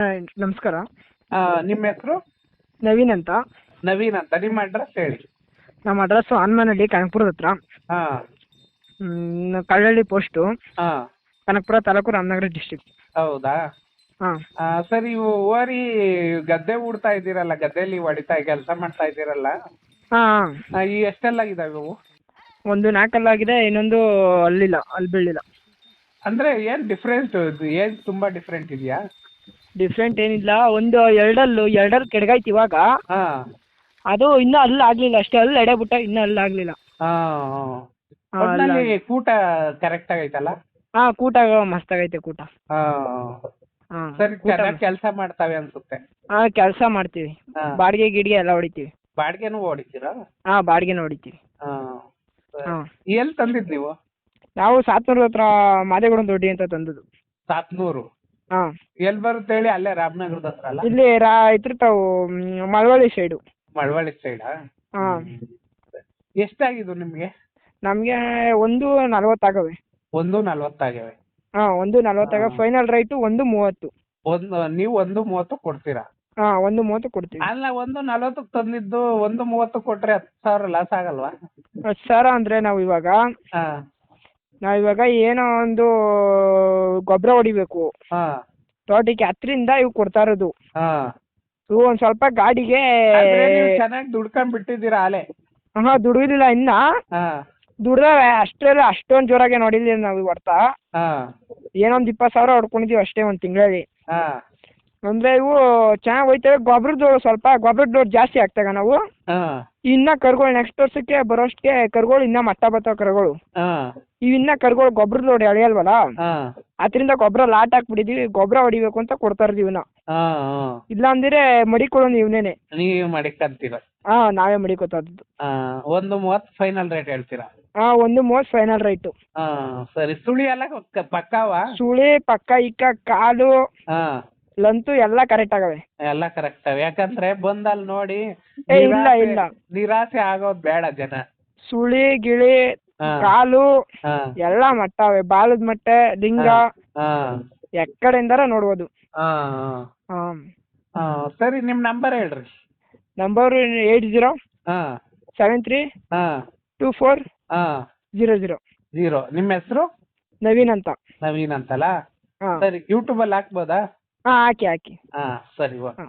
ನಮಸ್ಕಾರ. ನಿಮ್ಮ ಹೆಸರು? ನವೀನ್ ಅಂತ. ನವೀನ್ ಅಂತ. ನಿಮ್ಮ ಅಡ್ರೆಸ್ ಹೇಳಿ. ನಮ್ಮ ಅಡ್ರೆಸ್ ಆನ್ಮನಹಳ್ಳಿ ಕನಕಪುರದ ಹತ್ರ. ಹಾ. ಹ್ಮ್, ಕಳ್ಳಹಳ್ಳಿ ಪೋಸ್ಟು ಹಾಂ. ಕನಕಪುರ ತಾಲೂಕು ರಾಮನಗರ ಡಿಸ್ಟಿಕ್ ಹೌದಾ? ಹಾಂ. ಆ, ಸರ್ ಇವು ಓರಿ ಗದ್ದೆ ಉಡ್ತಾ ಇದ್ದೀರಲ್ಲ ಗದ್ದೆಯಲ್ಲಿ ಹೊಡಿತಾ ಕೆಲಸ ಮಾಡ್ತಾ ಇದ್ದೀರಲ್ಲ? ಹಾಂ. ಆ, ಈ ಎಷ್ಟೆಲ್ಲ ಇದಾವೆ ಇವು? ಒಂದು ನಾಲ್ಕಲ್ಲಾಗಿದೆ ಇನ್ನೊಂದು ಅಲ್ಲಿಲ್ಲ ಅಲ್ಲಿ ಬೀಳಿಲ್ಲ ಅಂದ್ರೆ ಏನ್ ಡಿಫ್ರೆನ್ಸ್ ಏನ್ ತುಂಬಾ ಡಿಫ್ರೆಂಟ್ ಇದೆಯಾ? ಡಿಫ್ರೆಂಟ್ ಏನಿಲ್ಲ. ಒಂದು ಎರಡಲ್ಲು ಎರಡಲ್ಲಿ ಕೆಡಗಾಯ್ತು ಇವಾಗ. ಹಾ. ಅದು ಇನ್ನೂ ಅಲ್ಲಿ ಆಗಲಿಲ್ಲ ಅಷ್ಟೇ. ಅಲ್ಲಿ ಎಡೆ ಬಿಟ್ಟ ಇನ್ನೂ ಅಲ್ಲಿ ಆಗಲಿಲ್ಲ. ಹಾ ಹಾ, ಒಟ್ನಲ್ಲಿ ಕೂಟ ಕರೆಕ್ಟ್ ಆಗೈತಲ್ಲ? ಹಾಂ ಕೂಟ ಮಸ್ತಾಗೈತೆ ಕೂಟ. ಹಾ. ಹಾಂ ಸರಿ ಕೂಟ ಚೆನ್ನಾಗಿ ಕೆಲಸ ಮಾಡ್ತಾವೆ ಅನ್ಸುತ್ತೆ. ಹಾಂ ಕೆಲಸ ಮಾಡ್ತೀವಿ. ಹಾ. ಬಾಡಿಗೆ ಗಿಡಿಗೆ ಎಲ್ಲ ಹೊಡಿತೀವಿ. ಬಾಡಿಗೆನೂ ಹೊಡಿತೀರಾ? ಹಾಂ ಬಾಡಿಗೆನ ಹೊಡಿತೀವಿ. ಹಾ. ಹಾಂ. ಎಲ್ಲಿ ತಂದಿದ್ ನೀವು? ನಾವು ಸಾತ್ನೂರ್ ಹತ್ರ ಮಾದೇಗೌಡನ ದೊಡ್ಡಿ ಅಂತ ತಂದದ್ದು. ಸಾತ್ನೂರು. ಹಾಂ. ಎಲ್ಲಿ ಬರುತ್ತೆ ಹೇಳಿ? ಅಲ್ಲೇ ರಾಮನಗರದ ಹತ್ರ ಅಲ್ಲ? ಇಲ್ಲಿ ರಾ ಇದ್ರ ತಾವು ಮಳವಳ್ಳಿ ಸೈಡು ಮಳವಳ್ಳಿ ಸೈಡಾ ಹಾ. ಎಷ್ಟಾಗಿದ್ದು ನಿಮಗೆ? ನಮಗೆ ಒಂದು ನಲ್ವತ್ತಾಗವೆ ಒಂದು ನಲ್ವತ್ತಾಗಿವೆ ಹಾ ಒಂದು ನಲ್ವತ್ತಾಗ ಫೈನಲ್ ರೈಟು ಒಂದು ಮೂವತ್ತು. ಒಂದು ನೀವು ಒಂದು ಮೂವತ್ತು ಕೊಡ್ತೀರಾ? ಹಾ ಒಂದು ಮೂವತ್ತು ಕೊಡ್ತೀವಿ. ಅಲ್ಲ ಒಂದು ನಲ್ವತ್ತಕ್ಕೆ ತಂದಿದ್ದು ಒಂದು ಮೂವತ್ತು ಕೊಟ್ರೆ ಹತ್ತು ಸಾವಿರ ಲಾಸ್ ಆಗಲ್ವಾ? ಹತ್ತು ಸಾವಿರ ಅಂದ್ರೆ ನಾವು ಇವಾಗ ಹಾ. ನಾವು ಇವಾಗ ಏನೋ ಒಂದು ಗೊಬ್ಬರ ಹೊಡಿಬೇಕು. ಹಾ. ತೋಟಕ್ಕೆ ಹತ್ತರಿಂದ ಇವು ಕೊಡ್ತಾ ಇರೋದು. ಹಾ. ಇವು ಒಂದು ಸ್ವಲ್ಪ ಗಾಡಿಗೆ ಚೆನ್ನಾಗಿ ದುಡ್ಕೊಂಡ್ ಬಿಟ್ಟಿದ್ದೀರಾ ಆಲೆ ಹಾಂ ದುಡಿದಿಲ್ಲ ಇನ್ನ. ಹಾ. ದುಡ್ದವೆ ಅಷ್ಟೇ ಅಷ್ಟೊಂದ್ ಜೋರಾಗೆ ನೋಡಿಲ್ಲ ನಾವು ಹೊಡ್ತಾ ಹಾ. ಏನೋ ಒಂದ್ ಇಪ್ಪತ್ತು ಸಾವಿರ ಹೊಡ್ಕೊಂಡಿದ್ದೀವಿ ಅಷ್ಟೇ ಒಂದು ತಿಂಗಳಲ್ಲಿ. ಹಾ. ಅಂದರೆ ಇವು ಚೆನ್ನಾಗಿ ಹೋಯ್ತವೆ ಗೊಬ್ಬರದ್ದು ಸ್ವಲ್ಪ ಗೊಬ್ಬರದ ಲೋಡ್ ಜಾಸ್ತಿ ಆಗ್ತಾಗ ನಾವು. ಹಾ. ಇನ್ನ ಕರುಗಳು ನೆಕ್ಸ್ಟ್ ವರ್ಷಕ್ಕೆ ಬರೋಷ್ಟಕ್ಕೆ ಕರುಗಳು ಇನ್ನ ಮಟ್ಟ ಬರ್ತಾವ ಕರ್ಗೋಳು. ಹಾ. ಇವು ಇನ್ನ ಕರುಗಳು ಗೊಬ್ಬರದ ಲೋಡ್ ಎಳೆಯಲ್ವಲ್ಲ? ಹಾ. ಅದರಿಂದ ಗೊಬ್ಬರ ಲಾಟ್ ಹಾಕ್ಬಿಟ್ಟಿದೀವಿ. ಗೊಬ್ಬರ ಹೊಡಿಬೇಕು ಅಂತ ಕೊಡ್ತಾ ಇರ್ತೀವಿ ಇವನ್ನ ಹಾ ಹಾ. ಇಲ್ಲ ಅಂದ್ರೆ ಮಡಿಕೊಳ್ಳೋನು ಇವನೇನೆ. ನೀವು ಮಡಿಕಂತೀರ. ಹಾಂ ನಾವೇ ಮಡಿಕೋತದ್ದು. ಹಾ ಒಂದು ಮೂವತ್ತು ಫೈನಲ್ ರೇಟ್ ಹೇಳ್ತೀರಾ? ಹಾಂ ಒಂದು ಮೂವತ್ತು ಫೈನಲ್ ರೈಟು ಹಾ ಸರಿ. ಸುಳಿ ಎಲ್ಲ ಪಕ್ಕಾವಾ? ಸುಳಿ ಪಕ್ಕ ಇಕ್ಕ ಕಾಲು. ಹಾ. ಲಂತು ಎಲ್ಲಾ ಕರೆಕ್ಟ್ ಆಗವೆ. ಎಲ್ಲ ಕರೆಕ್ಟ್ ಯಾಕಂದ್ರೆ ಬಂದ್ ಅಲ್ಲಿ ನೋಡಿ ಏ, ಇಲ್ಲ, ನಿರಾಸೆ- ಇಲ್ಲ. ನಿರಾಸೆ ಆಗೋದ್ ಬೇಡ ಜನ. ಸುಳಿ ಗಿಳಿ ಹಾ. ಕಾಲು ಎಲ್ಲಾ ಎಲ್ಲ ಮಟ್ಟವೆ. ಬಾಲದ ಮಟ್ಟೆ ಲಿಂಗ ಹಾ ಎಕ್ಕಡೆಯಿಂದಾರ ನೋಡ್ಬೋದು. ಹಾ ಹಾಂ. ಹಾ. ಸರಿ ನಿಮ್ ನಂಬರ್ ಹೇಳ್ರಿ. ನಂಬರ್ ಏಟ್ ಜೀರೋ ಹಾ. ಸೆವೆನ್ ತ್ರೀ ಹಾ. ಟೂ ಫೋರ್ ಹಾ. Zero zero. ಜೀರೋ. ನಿಮ್ಮ ಹೆಸರು? ನವೀನ್ ಅಂತ. ನವೀನ್ ಅಂತಲ್ಲ ಹಾಂ. ಸರಿ ಯೂಟ್ಯೂಬ್ ಅಲ್ಲಿ ಹಾಕ್ಬೋದಾ? ಹಾಂ ಹಾಕಿ ಹಾಕಿ. ಹಾಂ ಸರಿ ಓಕೆ